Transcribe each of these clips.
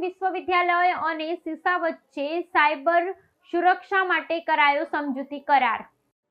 વિશ્વવિદ્યાલય અને સીસા વચ્ચે સાયબર સુરક્ષા માટે કરાયો સમજૂતી કરાર.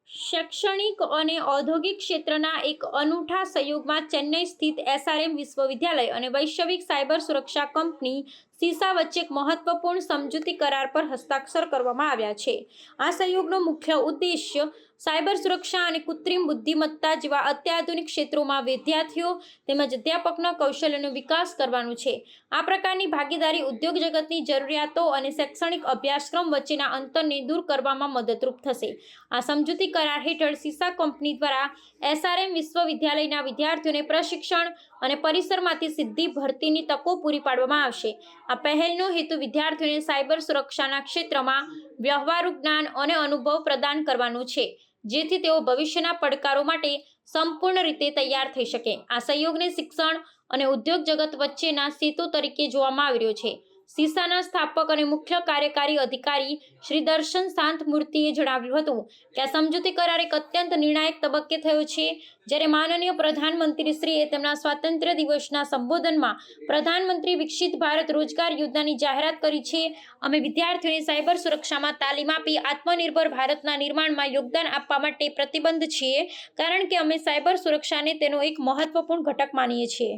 શૈક્ષણિક અને ઔદ્યોગિક ક્ષેત્રના એક અનૂઠા સહયોગમાં ચેન્નઈ સ્થિત એસઆરએમ વિશ્વવિદ્યાલય અને વૈશ્વિક સાયબર સુરક્ષા કંપની સીસા વચ્ચે એક મહત્વપૂર્ણ સમજૂતી કરાર પર હસ્તાક્ષર કરવામાં આવ્યા છે. આ સહયોગનો મુખ્ય ઉદ્દેશ્ય સાયબર સુરક્ષા અને કૃત્રિમ બુદ્ધિમત્તા જેવા અત્યાધુનિક ક્ષેત્રોમાં વિદ્યાર્થીઓ તેમજ અધ્યાપકના કૌશલ્યનો વિકાસ કરવાનું છે. આ પ્રકારની ભાગીદારી ઉદ્યોગ જગતની જરૂરિયાતો અને શૈક્ષણિક અભ્યાસક્રમ વચ્ચેના અંતરને દૂર કરવામાં મદદરૂપ થશે. આ સમજૂતી કરાર હેઠળ સીસા કંપની દ્વારા એસઆરએમ વિશ્વવિદ્યાલયના વિદ્યાર્થીઓને પ્રશિક્ષણ અને પરિસરમાંથી સીધી ભરતીની તકો પૂરી પાડવામાં આવશે. આ પહેલનો હેતુ વિદ્યાર્થીઓને સાયબર સુરક્ષાના ક્ષેત્રમાં વ્યવહારુ જ્ઞાન અને અનુભવ પ્રદાન કરવાનું છે, જેથી તેઓ ભવિષ્યના પડકારો માટે સંપૂર્ણ રીતે તૈયાર થઈ શકે. આ સહયોગને શિક્ષણ અને ઉદ્યોગ જગત વચ્ચેના સેતુ તરીકે જોવામાં આવી રહ્યો છે. સીસાના સ્થાપક અને મુખ્ય કાર્યકારી અધિકારી શ્રી દર્શન શાંત મૂર્તિએ જણાવ્યું હતું કે આ સમજૂતી કરાર એક અત્યંત નિર્ણાયક તબક્કે થયો છે. જ્યારે માનનીય પ્રધાનમંત્રીશ્રીએ તેમના સ્વાતંત્ર્ય દિવસના સંબોધનમાં પ્રધાનમંત્રી વિકસિત ભારત રોજગાર યોજનાની જાહેરાત કરી છે, અમે વિદ્યાર્થીઓને સાયબર સુરક્ષામાં તાલીમ આપી આત્મનિર્ભર ભારતના નિર્માણમાં યોગદાન આપવા માટે પ્રતિબદ્ધ છીએ, કારણ કે અમે સાયબર સુરક્ષાને તેનો એક મહત્વપૂર્ણ ઘટક માનીએ છીએ.